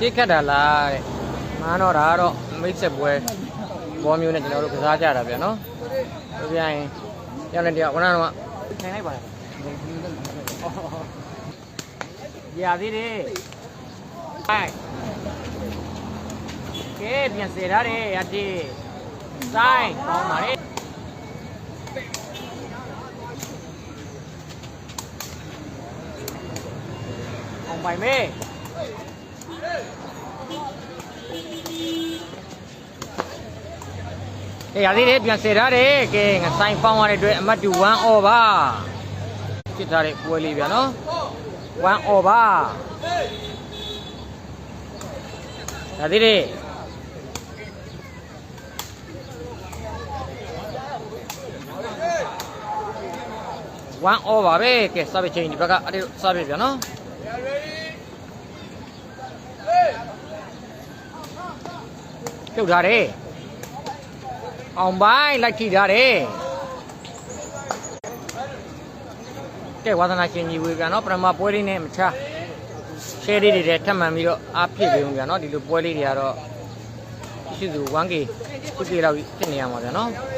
ပြစ်ခတ်တာလားတဲ့မားတော့ဒါကတော့မိတ်ဆက်ပွဲဘောမျိုးနဲ့ကျွန်တော်တို့ကစားကြတာဗျာနော်ပြပြရင်ရောက်နေတယောက်ခဏတော့ထိုင်လိုက်ပါလားရသေးတယ်ဟိုင်ကဲပြန်စေရတယ်အတီဆိုင်ကောင်းပါလေအောင်ပိုင်မေ ရသေးတယ်ပြန်စေရတယ်ကဲငါဆိုင်ပေါင်းရတဲ့အတွက်အမတ်တူ1 over ဖြစ်ထားတဲ့ပွဲလေးဗျာနော်1 over ရသေးတယ်1 over ပဲကဲစပစ်ချင်းဒီဘက်ကအဲ့ဒီစပစ်ဗျာနော်ပြုတ်ထားတယ် အောင်ပိုင်းလိုက်ထိထားတယ်ကဲဝါသနာရှင်ကြီးဝေပြန်နော်ပရမပွဲလေးနဲ့မချရှယ်လေးတွေထပ်မှန်ပြီးတော့အားဖြစ်ပြီဗျာနော်ဒီလိုပွဲလေးတွေကတော့ရှိသူ 1K ခုပြေလောက်ဖြစ်နေရမှာဗျာနော်啊，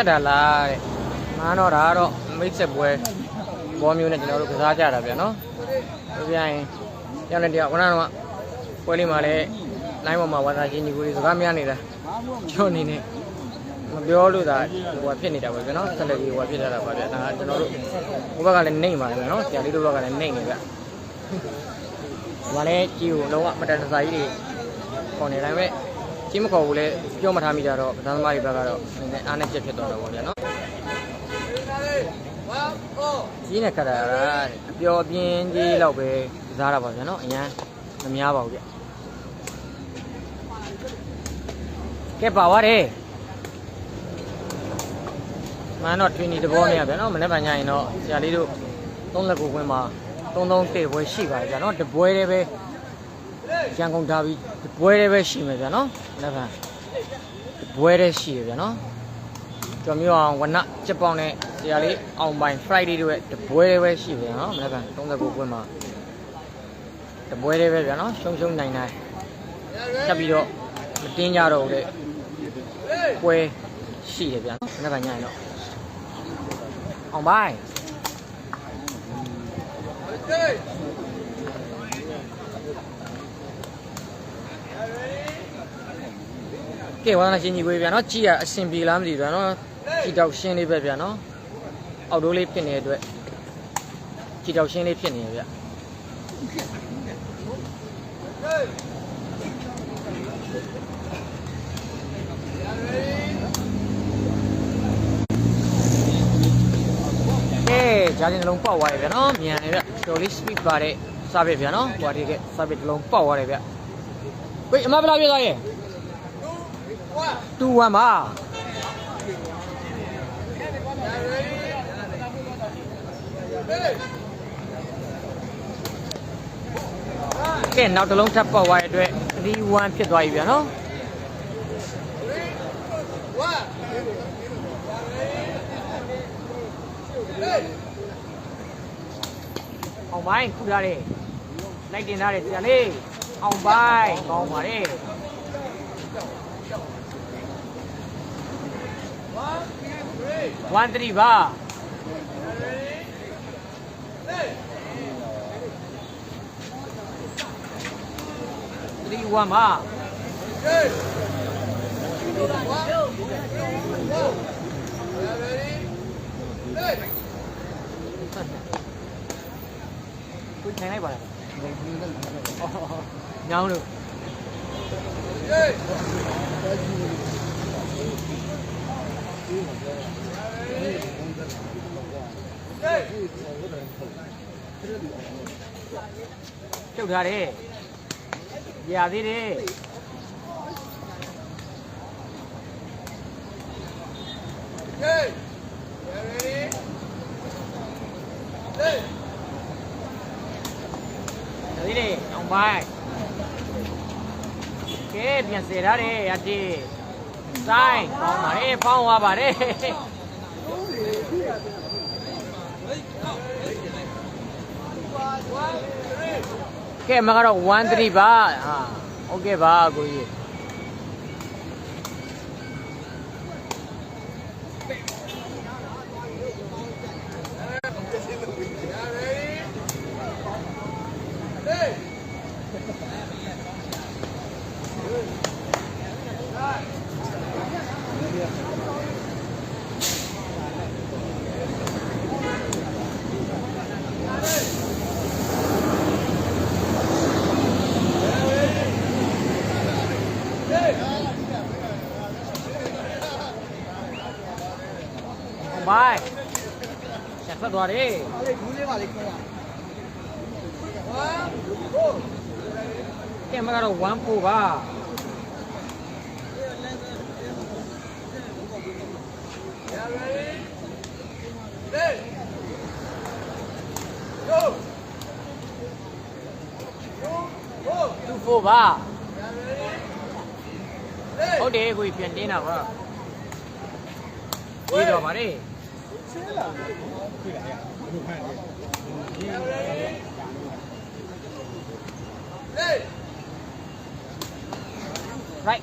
တ်တာလားတဲ့မားတော့ဒါကတော့မိတ်ဆက်ပွဲဘောမျိုးနဲ့ကျွန်တော်တို့ကစားကြတာဗျာနော်ပြပြရင်ရောက်နေတယောက်ခဏတော့ပွဲလေးမှာလည်းလိုင်းပေါ်မှာဝါသာချင်းညီကိုတွေစကားများနေတာကျွတ်နေနေမပြောလို့ဒါဟိုဖြစ်နေတာပဲဗျာနော်ဆက်လက်ပြီးဟိုဖြစ်လာတာပါဗျာဒါကျွန်တော်တို့ဟိုဘက်ကလည်းနှိမ့်ပါတယ်ဗျာနော်ဆရာလေးတို့ဘက်ကလည်းနှိမ့်နေဗျာဒီမှာလည်းကြည့်ဦးလုံးဝမတန်တဆာကြီးတွေ ခေါ်နေတိုင်းပဲကြီးမခေါ်ဘူးလေပြောမထားမိတာတော့ပဒသမားတွေဘက်ကတော့နည်းနည်းအားနဲ့ချက်ဖြစ်သွားတော့ဗောဗျာနော်ကြီးနဲ့ခတ်တာကအပျော်ပြင်းကြီးလောက်ပဲစားတာပါဗျာနော်အရန်မများပါဘူးဗျကဲပါသွားတယ်မန်တော့ထွေးနေတဘောနဲ့ဗျာနော်မနေ့ကညရင်တော့ဆရာလေးတို့သုံးလက်ကိုခွင်းမှာ33တေပွဲရှိပါတယ်ဗျာနော်တပွဲတည်းပဲ ရန်ကုန်ဒါပြီးတပွဲတည်းပဲရှိမယ်ဗျာနော်မနေ့ကတပွဲတည်းရှိရဗျာနော်ကျော်မျိုးအောင်ဝနချက်ပေါင်းနဲ့ဆရာလေးအောင်ပိုင် Friday တို့ရဲ့တပွဲတည်းပဲရှိဗျာနော်မနေ့က39ခွင်းမှာတပွဲတည်းပဲဗျာနော်ရှုံရှုံနိုင်နိုင်ချက်ပြီးတော့မတင်းကြတော့ဘူးတဲ့ပွဲရှိတယ်ဗျာနော်မနေ့ကညရင်တော့အောင်ပိုင် ကဲဝါသနာရှင်ကြီးကိုဗျာနော်ကြည်ရအဆင်ပြေလားမသိဘူးဗျာနော်ကြည်တောက်ရှင်းလေးပဲဗျာနော်အောက်တိုးလေးဖြစ်နေတဲ့အတွက်ကြည်တောက်ရှင်းလေးဖြစ်နေရဗျကဲဂျာတင်တစ်လုံးပေါက်သွားရဗျာနော်မြန်တယ်ဗျတော်လေး speed ပါတဲ့စားပဲဗျာနော်ဟိုအတေးကစားပဲတစ်လုံးပေါက်သွားတယ်ဗျဝေးအမဘယ်လောက်ပြသွားရဲ့ 2 1ပါကဲနောက်တစ်လုံးထပ်ပေါက်သွားတဲ့အတွက်3 1ဖြစ်သွားပြီဗျာနော်အောင်ပိုင်းခုထားတယ်လိုက်တင်ထားတယ်ဆရာလေးအောင်ပိုင်းကောင်းပါလေ 1 3ပါ3 1ပါကိုထိုင်လိုက်ပါလားညောင်းလို့ ပြုတ်ထားတယ်။ကြာသေးတယ်။ကြာသေးတယ်အောင်ပိုင်း။ကဲပြန်စေထားတယ်ရတိ။ဆိုင်ပေါင်းပါလေပေါင်းသွားပါလေ။ ကဲမကတော့1 3ပါဟာโอเคပါကိုကြီး ထွက်သွားတယ်အားလေးဘူးလေးပါလေးခေါ်ပါကဲမကတော့1 4ပါ2 4ပါဟုတ်တယ်ကိုကြီးပြန်တင်းတာပါပြီးတော့ပါလေ ဆဲလာပြီတွေ့လာရဘယ်လိုဖမ်းလဲ right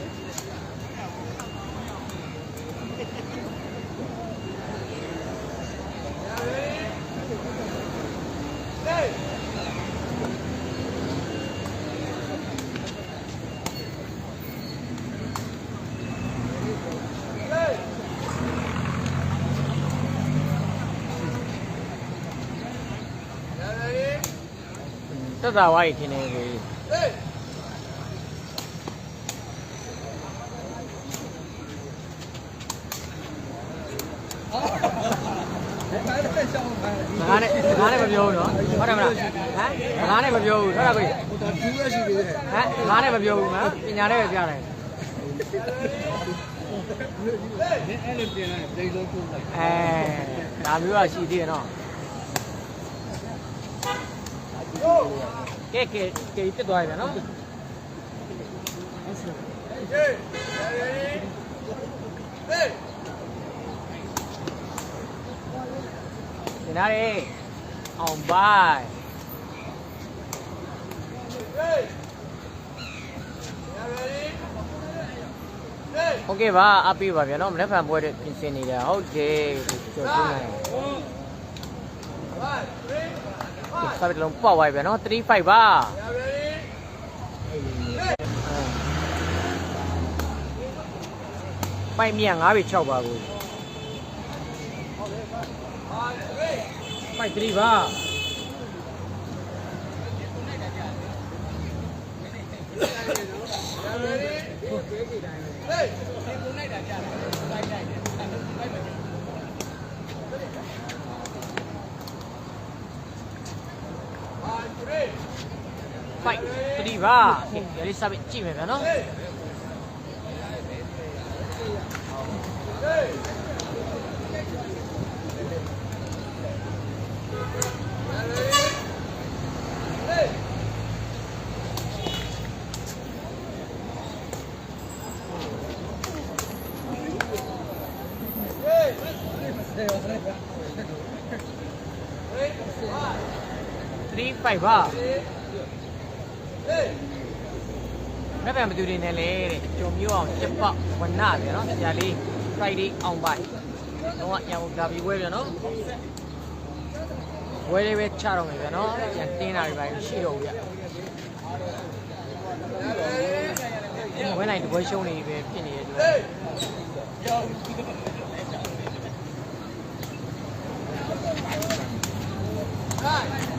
ခု ထားတယ်ဖိုက်2ပါဒါသေးတယ်အောင်ပိုင်းအောင်ပိုင်းမေးတက်တာဝိုင်းခင်းနေပြီဒါလည်းရှောင်းခိုင်းငကားနဲ့ငကားနဲ့မပြောဘူးနော်ဟုတ်တယ်မလားဟမ်ငကားနဲ့မပြောဘူးဟုတ်လားကိုကြီးဟိုတော့ဘူးရရှိသေးတယ်ဟမ်ငကားနဲ့မပြောဘူးနော်ပညာနဲ့ပဲပြတယ်နင်းအဲ့လိုပြင်လိုက်ဒိတ်လုံးကိုလိုက်အဲဒါမျိုးကရှိသေးတယ်နော် ကဲကဲကဲတက်သွားပြီနော်ဒီနားရေအောင်ပိုင်းโอเคပါအပ်ပြီပါဗျာနော်မနေ့ဖန်ပွဲတဲ့ပြင်ဆင်နေတယ်ဟုတ်တယ်ကျော်ကျင်းနို င်ဆက်ပြီးလုံးပေါက်သွားပြီဗျာနော်35ပါပိုက်မြ9ပြီ6ပါကိုပိုက်3ပါပို は、やりさびチームやな。Bye-bye. သူတွေနဲ့လေတဲ့ကြုံမျိုးအောင်ကျပဝနပြန်နော်ဆရာလေး Friday အောင်ပိုင်တော့ရန်ကုန်ဒါဘီဝဲပြန်နော်ဝဲလေးပဲချတော့မယ်ပြန်နော်ပြန်တင်းတာတွေပါရှိတော့ဘူးဗျဝဲနိုင်တပွဲရှုံးနေပြီပဲဖြစ်နေတဲ့အတွက်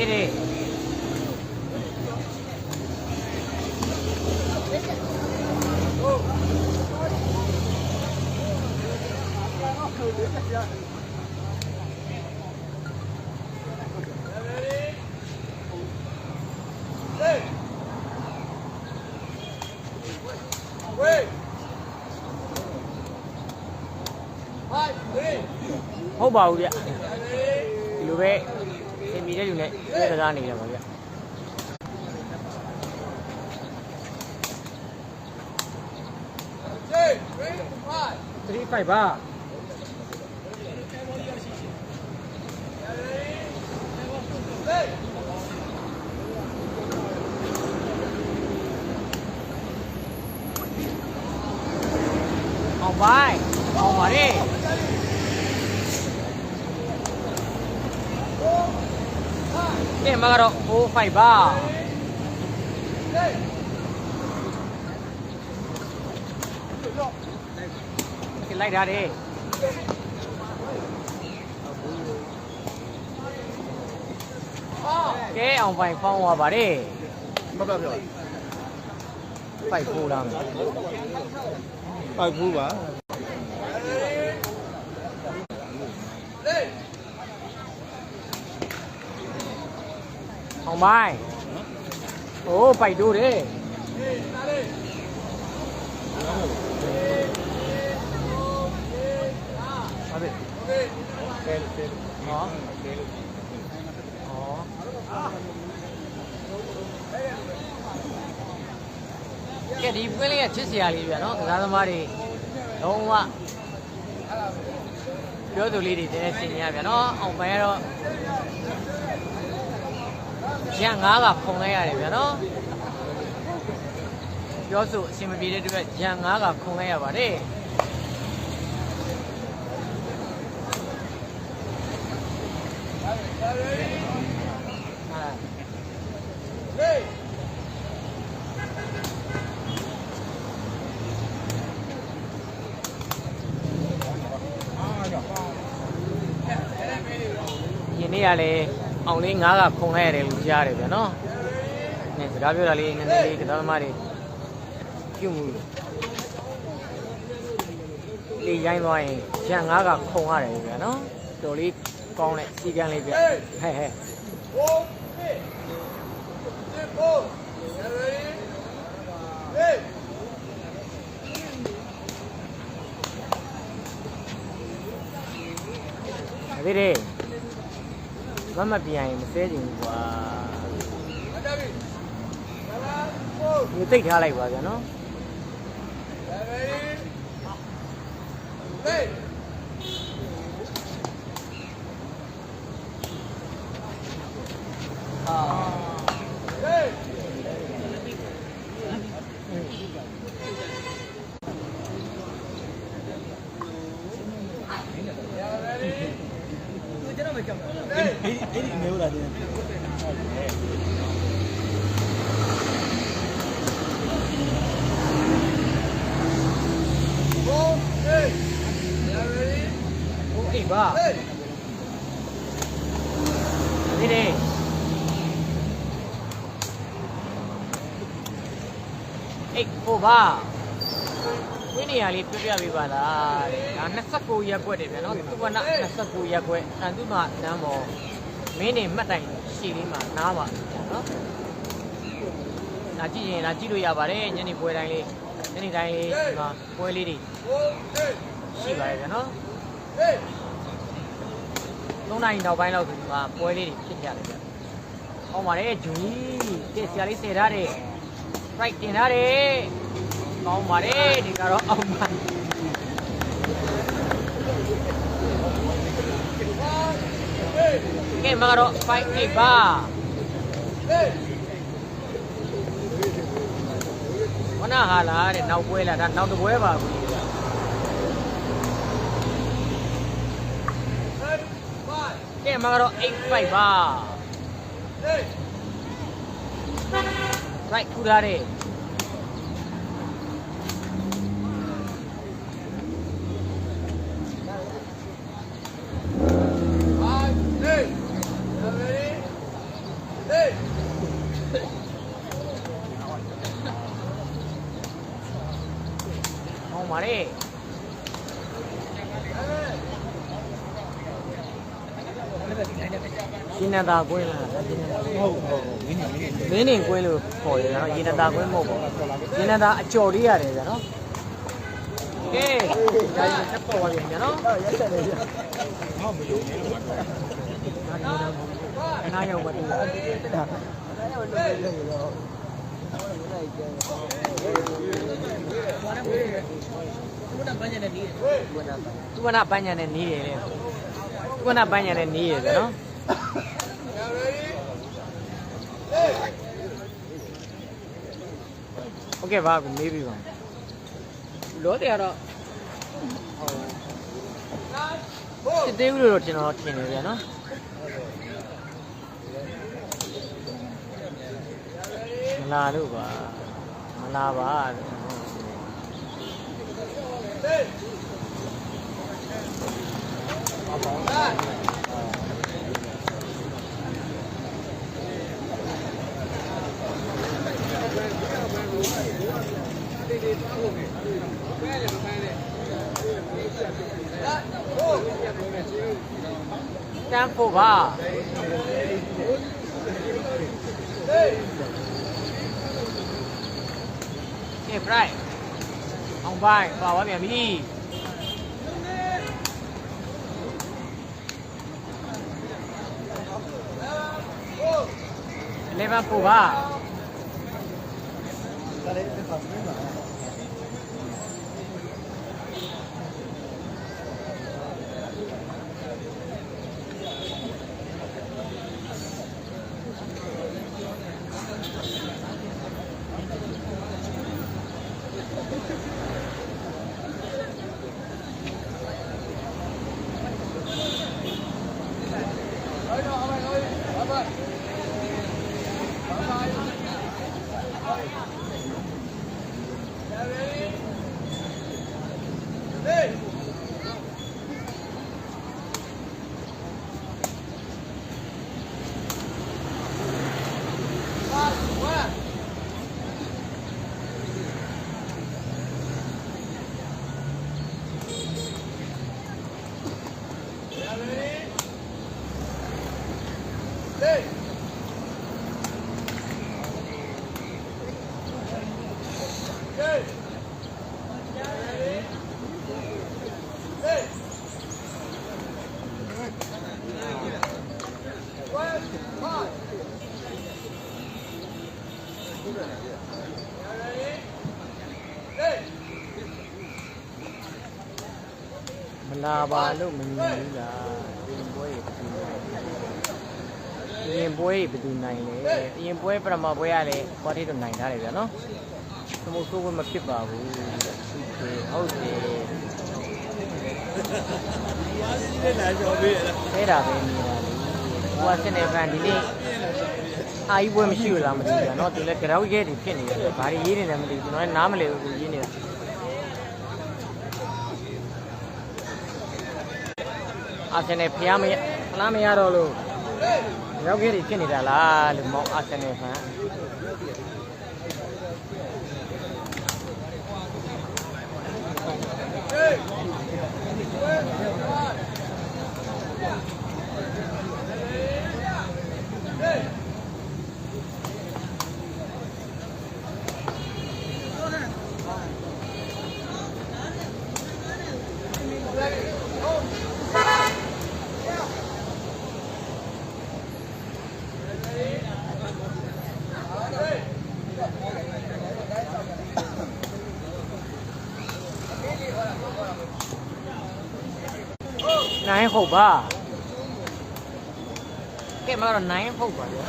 ဒီဒီဟုတ်ပါဘူးဗျဒီလိုပဲသင်မိ တဲ့လူနဲ့ပြေကစားနေတယ်ပါဗျ3 5ပါအောင်ပိုင်းအောင်ပါလေကဲ မကတော့4 5ပါကဲလိုက်တာတယ်ကဲအောင်ပိုင်းဖောင်းသွားပါလေမပြပြော5 4လားမယ်ပိုက်ဘူးပါ အောင်ပိုင်းโอ้ပိုက်တိုးတယ်ဟုတ်ပြီဆဲဆဲဟောဩကဲဒီပွင့်လေးကချစ်စရာလေးပြနော်ကစားသမားတွေလုံးဝပြောသူလေးတွေတည်းစင်ရပြနော်အောင်ပိုင်းကတော့ ရန်ငါးကဖုံလိုက်ရတယ်ဗျာနော်ပြောဆိုအဆင်မပြေတဲ့အတွက်ရန်ငါးကခုံလိုက်ရပါတယ်ယင်းနေ့ကလည်း အောင်လေးငါးကခုံလိုက်ရတယ်လို့ကြားတယ်ဗျာနော်။နည်းစကားပြောတာလေးနည်းနည်းလေးကတော်သမားတွေပြုမှုလေးရိုင်းသွားရင်ရန်ငါးကခုံရတယ်ဗျာနော်။တော်လေးကောင်းတဲ့စီကန်းလေးဗျဟဲ့ဟဲ့ဒါသေးတယ် မမပြန်ရင်မစဲချင်ဘူးကွာဒီတိတ်ထားလိုက်ပါဗျာနော်အဲ့ 8 over ဝိနေရလေးပြပြပေးပါလားဒါ29ရက်ွက်တယ်ဗျာနော်သူကန29ရက်ွက်အန်သူမနမ်းပေါ်မင်းနေမှတ်တိုင်ရှည်လေးမှာနားပါနော်ဒါကြည့်ရင်ဒါကြည့်လို့ရပါတယ်ညနေပွဲတိုင်းလေးညနေတိုင်းလေးဒီမှာပွဲလေးတွေရှိပါတယ်ဗျာနော်၃နိုင်နောက်ပိုင်းလောက်ဆိုဒီမှာပွဲလေးတွေဖြစ်ကြတယ်ဗျာ။ဟောပါတယ်ဂျူကြီးတက်ဆရာလေးဆယ်ထားတဲ့ right တင်ထားတယ်ကောင်းပါတယ်ဒီကတော့အောင်ပါကဲမကတော့5 8ပါဝနာဟာလာတဲ့နောက်ပွဲလာဒါနောက်တစ်ပွဲပါဘူးကဲမကတော့8 5ပါ right ထူထားတယ်ဟောပါတယ်ရှင်းနေတာကွင်းလားဒါရှင်းနေတာ ဟုတ်ဟုတ်မင်းနေ မင်းနေမင်းနေကွင်းလို့ခေါ်တယ်နော်ရေနတာကွင်းမဟုတ်ပါဘူးရေနတာအကျော်လေးရတယ်ဗျာနော်ကဲဒါရင်တက်ပေါ်ပါပြီဗျာနော်ရက်ဆက်နေရခဏရောက်ပါသေးတယ်တာအဲ့ဒါလည်းလည်းလည်းတော့လိုက်ကြတယ်ဘုရားပန်းကျင်တဲ့ဒီဘုရားသူကနာပန်းညာနဲ့နေတယ်လေသူကနာပန်းညာနဲ့နေရဗျာနော် ဟုတ်ကဲ့ပါကိုမေးပြီးပါလောတယ်ကတော့ဟိုစစ်သေးဘူးလို့ကျွန်တော်ထင်နေပြန်နော်မလာလို့ပါမလာပါလို့ဟေး တန်းဖို့ပါကဲ bright အောင်ပိုင်းပါပါပြန်ပြီလေဗန်ဖို့ပါဒါလည်းတစ်ခါ ပြင်းပါမ လာပါလို့မမြင်ဘူးလားရင်ပွဲရဘယ်သူရင်ပွဲရဘယ်သူနိုင်လဲရင်ပွဲပရမပွဲရလဲကွာတိတော့နိုင်ထားတယ်ဗျာနော်သမုတ်ဆိုးဘမဖြစ်ပါဘူးဟုတ်တယ်ဟုတ်တယ်တဲ့လာကြော်ပေးရလားအဲဒါပဲနေတာလေဟိုကစနေဖန်ဒီနေ့အာကြီးပွဲမရှိဘူးလားမသိဘူးဗျာနော်သူလည်းကြောက်ရဲတွေဖြစ်နေတယ်ဘာတွေရေးနေလဲမသိဘူးကျွန်တော်လည်းနားမလည်ဘူးရေးနေတာ အာဆင်နယ်ဖျားမရဖလားမရတော့လို့ရောက်ခဲ့တွေဖြစ်နေတာလားလို့မောင်အာဆင်နယ်ဖန် နိုင်ဟုတ်ပါကဲမလာတော့နိုင်ဟုတ်ပါလေ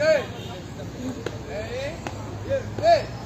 နော် point 5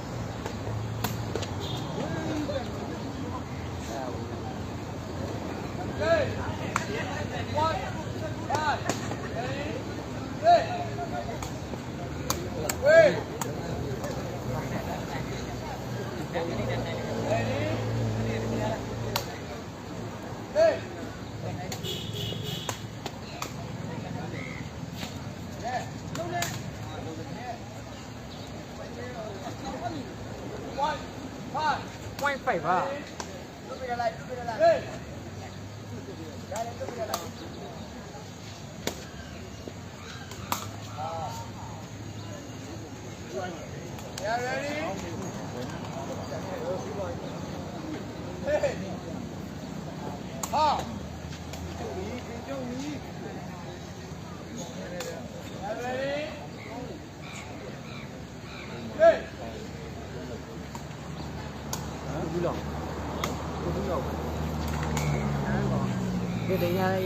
ပါဘူးလားဘူးလား ဒီ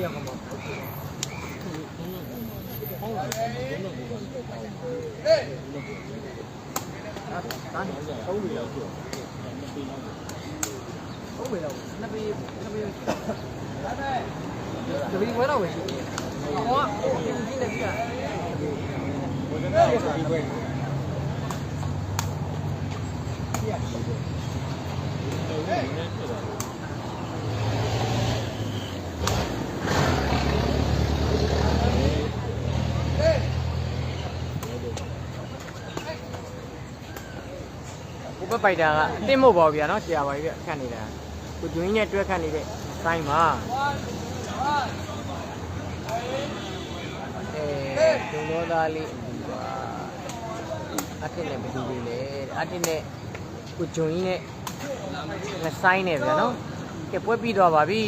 တရားရရမှာတာနေသုံးပြီလောက်ကျော်သုံးပြီလောက်နှစ်ပြီနှစ်ပြီဒါပေမဲ့ဒီဘွဲတော့ပဲရှိတယ်ဟောဒီဒီနေပြီကဘုဘပိုက်တာကအတင်းမို့ပါဗျာနော်ဆရာပါကြီးပြခတ်နေတာကိုကျွင်းနဲ့တွဲခတ်နေတဲ့စိုင်းပါအဲဒုံတော်သားလေးအတူပါအတစ်နဲ့ဘယ်သူလေးလဲအတစ်နဲ့ကိုကျွင်းနဲ့ငစိုင်းနေဗျာနော်ကဲပွဲပြီးတော့ပါပြီ